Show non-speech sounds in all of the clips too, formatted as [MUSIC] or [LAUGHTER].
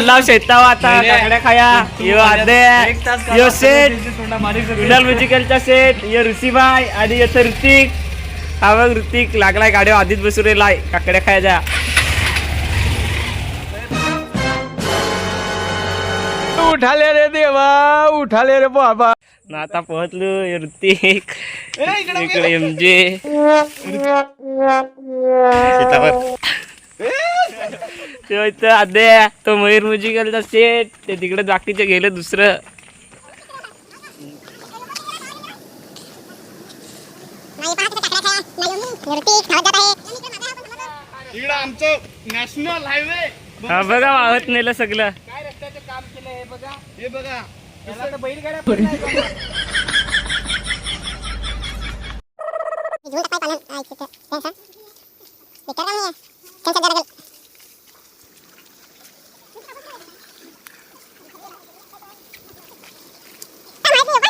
चालला शेतावा आता काकड्या खाया. यो आदे. यो सेट विनल म्युझिकलचा सेट यो ऋषीबाई आणि येतो ऋतिक. हा बघ ऋतिक लागलाय गाडी आधीच बसू रेलाय काकड्या खायच्या उठाले रे देवा उठाले रे बाबा. ना आता पोहोचलो यो ऋतिक. इकडे एमजे [LAUGHS] तो इथं तो मयूर म्युझिकलचा सेट ते तिकडे बाकीचे गेले दुसरं. इकडं आमचं नॅशनल हायवे हा बघा वाहत नेलं सगळं. काय रस्त्याचं काम केलं हे बघा. हे बघा. बैलगाड्या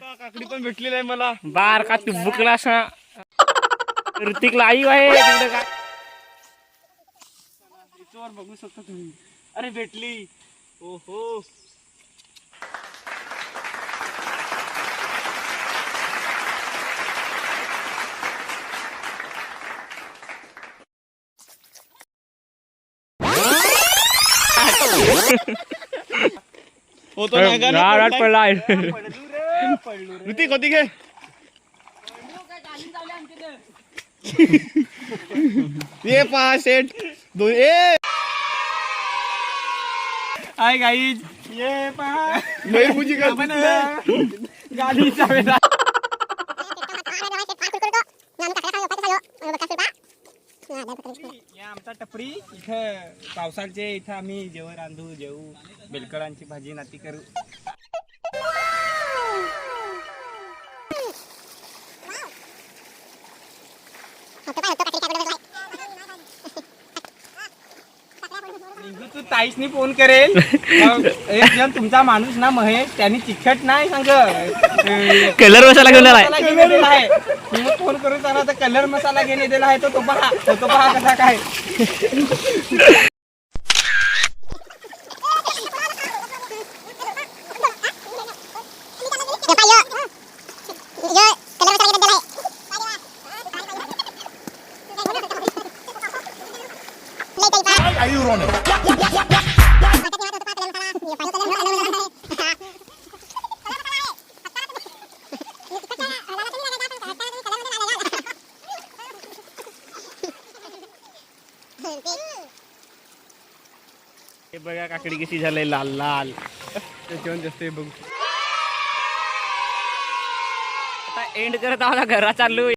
काकडी पण भेटलेली आहे मला. बार का तू बुकला असा? ऋतिकला आई आहे तिकडे काय याच्यावर बघू शकता तुम्ही. अरे भेटली. ओहो. [LAUGHS] होतो नाही का? गाडात पडलाय. ऋतिक होती घे [LAUGHS] ये पहा सेट दो ए! हाय गाईज ये पहा. मयूर मुजी [LAUGHS] गाडीचा वेळा. या आमचा टपरी इथं पावसाळचे इथं आम्ही जेवण रांधू जेवू बेलकडांची भाजी नाती करू. तू ताईसनी फोन करेल. मग एक जण तुमचा माणूस ना महेश त्यांनी तिखट नाही सांग कलर मसाला घेऊन आलाय. घेऊन आहे. तुम्ही फोन करून सांगा तर कलर मसाला घेणे दिला आहे तो तो पहा. तो तो पहा कसा काय. हे बघा काकडी कशी झालंय लाल लाल. जेवण जास्त बघू. आता एंड करत आला घरा चालू